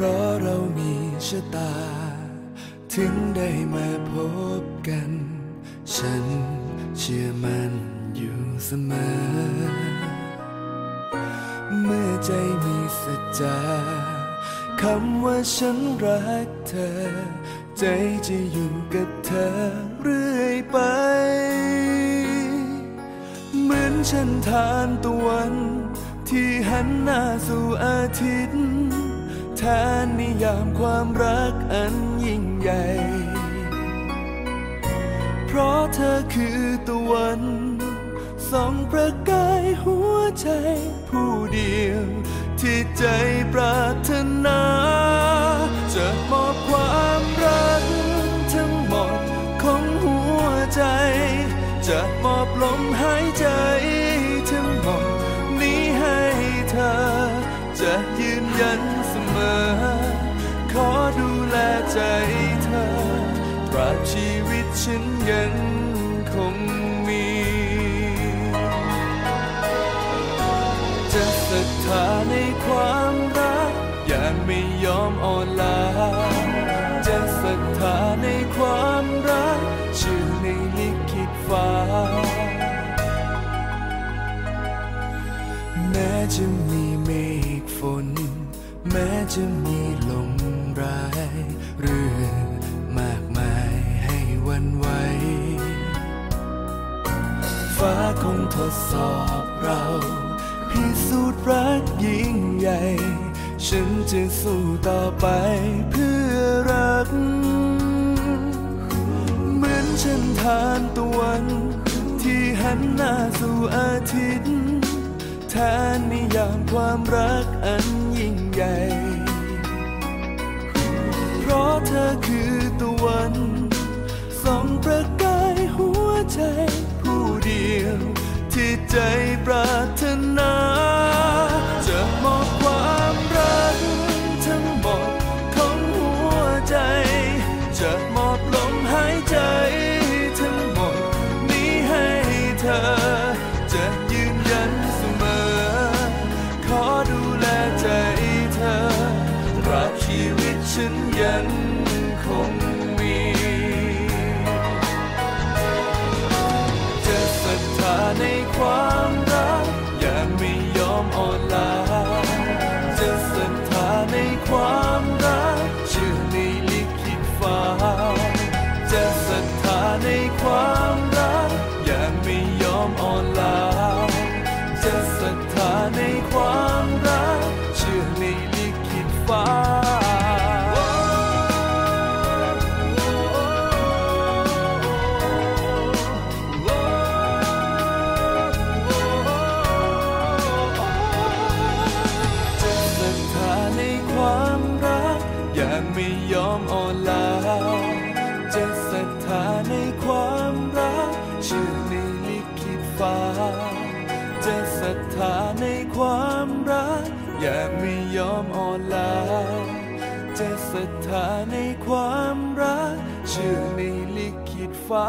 พราะเรามีชะตา ถึงได้มาพบกัน ฉันเชื่อมันอยู่เสมอ เมื่อใจมีสัจจาคำว่าฉันรักเธอ ใจจะอยู่กับเธอเรื่อยไป เหมือนฉันทานตะวัน ที่หันหน้าสู่อาทิตย์ แทนนิยามความรักอันยิ่งใหญ่ เพราะเธอคือตะวันส่องประกายหัวใจผู้เดียว ที่ใจปรารถนาจะมอบความรักทั้งหมดของหัวใจ จะมอบลมหายใจทั้งหมดนี้ให้เธอ จะยืนยัน ฉันยังคงมี จะศรัทธาในความรัก อย่างไม่ยอมอ่อนล้าจะศรัทธาในความรัก ชื่อในลิขิตฟ้า แม้จะมีเมฆฝน แม้จะมีลมร้ายเรื่อ คงทดสอบเรา พิสูจน์รักยิ่งใหญ่ ฉันจะสู้ต่อไปเพื่อรัก เหมือนฉันทานตะวัน ที่หันหน้าสู่อาทิตย์แทนนิยามความรักอันยิ่งใหญ่ เพราะเธอคือตะวันาางไม่ยอมอ่อนล้าจะศรัทธาในความรักเชื่อในลิขิตฟ้า จะศรัทธาในความรัก อย่างไม่ยอมอ่อนล้าจะศรัทธาในความรัก เชื่อในลิขิตฟ้า